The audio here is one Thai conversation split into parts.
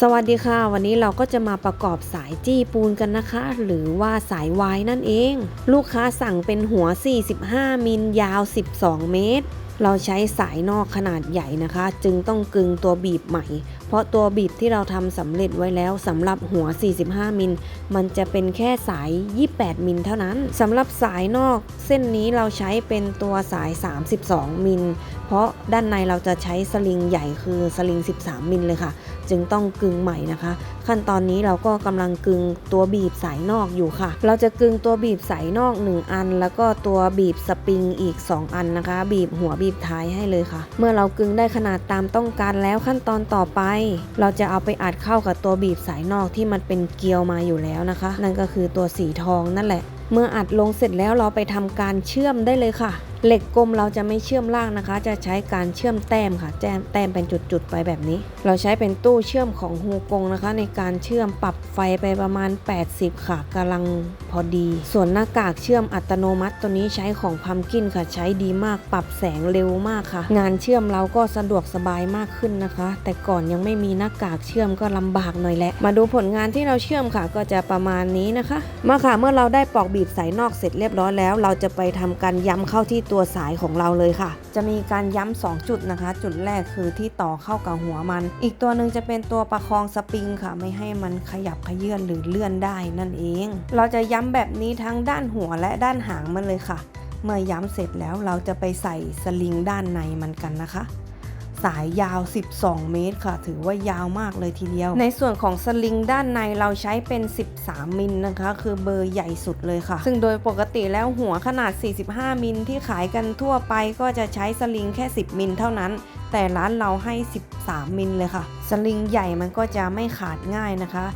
สวัสดีค่ะ วันนี้เราก็จะมาประกอบสายจี้ปูนกันนะคะ หรือว่าสายวายนั่นเอง ลูกค้าสั่งเป็นหัว 45 มิลยาว 12 เมตร เราใช้สายนอกขนาดใหญ่นะคะ จึงต้องกึงตัวบีบใหม่ เพราะตัวบีบที่เราทำสำเร็จไว้แล้วสำหรับหัว 45 มิล มันจะเป็นแค่สาย 28 มิลเท่านั้นสำหรับสายนอกเส้นนี้เราใช้เป็นตัวสาย 32 มิล เพราะด้านในเราจะใช้สลิงใหญ่คือสลิง 13 มิลเลยค่ะ จึงต้องกึงใหม่นะคะ ขั้นตอนนี้เราก็กำลังกึงตัวบีบสายนอกอยู่ค่ะ เราจะกึงตัวบีบสายนอก 1 อัน แล้วก็ตัวบีบสปริงอีก 2 อันนะคะ บีบหัวบีบท้ายให้เลยค่ะ เมื่อเรากึงได้ขนาดตามต้องการแล้วขั้นตอนต่อไป เราจะเอาไปอัดเข้ากับตัวบีบสายนอกที่มันเป็นเกลียวมาอยู่แล้วนะคะ นั่นก็คือตัวสีทองนั่นแหละ เมื่ออัดลงเสร็จแล้วเราไปทำการเชื่อมได้เลยค่ะเหล็กกลมเราจะไม่เชื่อมล่างนะคะ จะใช้การเชื่อมแต้มค่ะแต้มแต้มเป็นจุดๆไปแบบนี้ เราใช้เป็นตู้เชื่อมของฮูกงนะคะ ในการเชื่อมปรับไฟไปประมาณ 80 ค่ะกำลังพอดี ส่วนหน้ากากเชื่อมอัตโนมัติ ตัวนี้ใช้ของพัมกินค่ะใช้ดีมากปรับแสงเร็วมากค่ะ งานเชื่อมเราก็สะดวกสบายมากขึ้นนะคะ แต่ก่อนยังไม่มีหน้ากากเชื่อมก็ลำบากหน่อยแหละมาดูผลงานที่เราเชื่อมค่ะ ก็จะประมาณนี้นะคะ มาค่ะเมื่อเราได้ปอกบีบสายนอกเสร็จเรียบร้อยแล้ว เราจะไปทำการย้ำเข้าที่ตัวสายของเราเลยค่ะ จะมีการย้ำ2จุดนะคะ จุดแรกคือที่ต่อเข้ากับหัวมัน อีกตัวหนึ่งจะเป็นตัวประคองสปริงค่ะ ไม่ให้มันขยับขยื่นหรือเลื่อนได้นั่นเอง เราจะย้ำแบบนี้ทั้งด้านหัวและด้านหางมันเลยค่ะ เมื่อย้ำเสร็จแล้วเราจะไปใส่สลิงด้านในมันกันนะคะ สายยาว 12 เมตรค่ะ ถือว่ายาวมากเลยทีเดียว ในส่วนของสลิงด้านในเราใช้เป็น 13 มิลนะคะ คือเบอร์ใหญ่สุดเลยค่ะ ซึ่งโดยปกติแล้วหัวขนาด 45 มิลที่ขายกันทั่วไปก็จะใช้สลิงแค่ 10 มิลเท่านั้น แต่ร้านเราให้ 13 มิลเลยค่ะ สลิงใหญ่มันก็จะไม่ขาดง่ายนะคะ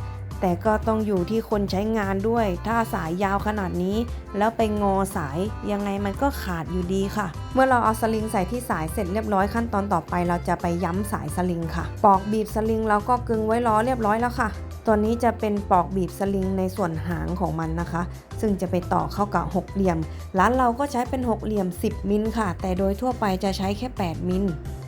แต่ก็ต้องอยู่ที่คนใช้งานด้วย ถ้าสายยาวขนาดนี้ แล้วไปงอสายยังไงมันก็ขาดอยู่ดีค่ะ เมื่อเราเอาสลิงใส่ที่สายเสร็จเรียบร้อยขั้นตอนต่อไป เราจะไปย้ำสายสลิงค่ะ ปอกบีบสลิงเราก็กึงไว้ล้อเรียบร้อยแล้วค่ะ ตัวนี้จะเป็นปอกบีบสลิงในส่วนหางของมันนะคะ ซึ่งจะไปต่อเข้ากับหกเหลี่ยม ร้านเราก็ใช้เป็นหกเหลี่ยม 10 มิลค่ะ แต่โดยทั่วไปจะใช้แค่ 8 มิล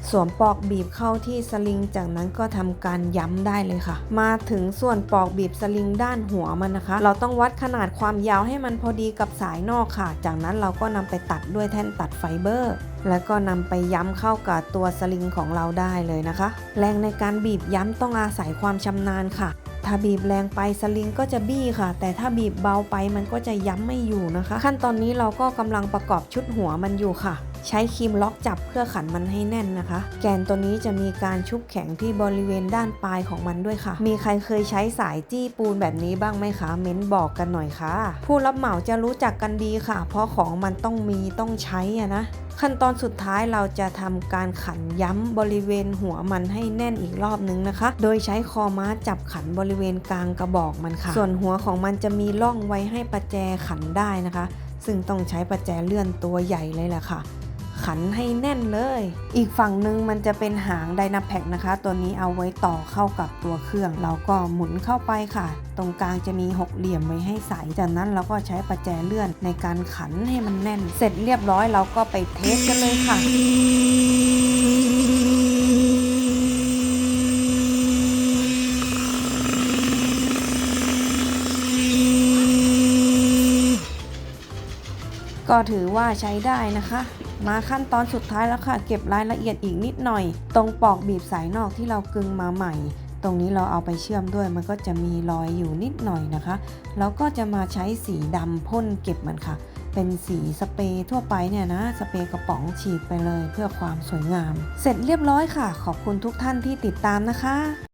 สวมปอกบีบเข้าที่สลิง จากนั้นก็ทำการย้ำได้เลยค่ะ มาถึงส่วนปอกบีบสลิงด้านหัวมันนะคะ เราต้องวัดขนาดความยาวให้มันพอดีกับสายนอกค่ะ จากนั้นเราก็นำไปตัดด้วยแท่นตัดไฟเบอร์ แล้วก็นำไปย้ำเข้ากับตัวสลิงของเราได้เลยนะคะ แรงในการบีบย้ำต้องอาศัยความชำนาญค่ะถ้าบีบแรงไปสลิงก็จะบี้ค่ะ แต่ถ้าบีบเบาไปมันก็จะย้ำไม่อยู่นะคะ ขั้นตอนนี้เราก็กำลังประกอบชุดหัวมันอยู่ค่ะ ใช้ครีมล็อกจับเพื่อขันมันให้แน่นนะคะ แกนตัวนี้จะมีการชุบแข็งที่บริเวณด้านปลายของมันด้วยค่ะ มีใครเคยใช้สายจี้ปูนแบบนี้บ้างไหมคะ เม้นบอกกันหน่อยค่ะ ผู้รับเหมาจะรู้จักกันดีค่ะ เพราะของมันต้องมีต้องใช้อะนะขั้นตอนสุดท้ายเราจะทำการขันย้ำบริเวณหัวมันให้แน่นอีกรอบนึงนะคะ โดยใช้คอม้าจับขันบริเวณกลางกระบอกมันค่ะ ส่วนหัวของมันจะมีร่องไว้ให้ประแจขันได้นะคะ ซึ่งต้องใช้ประแจเลื่อนตัวใหญ่เลยแหละค่ะ ขันให้แน่นเลย อีกฝั่งหนึ่งมันจะเป็นหางไดนาแพคนะคะ ตัวนี้เอาไว้ต่อเข้ากับตัวเครื่อง เราก็หมุนเข้าไปค่ะ ตรงกลางจะมีหกเหลี่ยมไว้ให้ใสจากนั้นเราก็ใช้ประแจเลื่อนในการขันให้มันแน่น เสร็จเรียบร้อยเราก็ไปเทสกันเลยค่ะก็ถือว่าใช้ได้นะคะ มาขั้นตอนสุดท้ายแล้วค่ะ เก็บรายละเอียดอีกนิดหน่อย ตรงปอกบีบสายนอกที่เรากึงมาใหม่ ตรงนี้เราเอาไปเชื่อมด้วยมันก็จะมีรอยอยู่นิดหน่อยนะคะแล้วก็จะมาใช้สีดำพ่นเก็บมันค่ะ เป็นสีสเปรย์ทั่วไปเนี่ยนะสเปรย์กระป๋องฉีดไปเลยเพื่อความสวยงาม เสร็จเรียบร้อยค่ะ ขอบคุณทุกท่านที่ติดตามนะคะ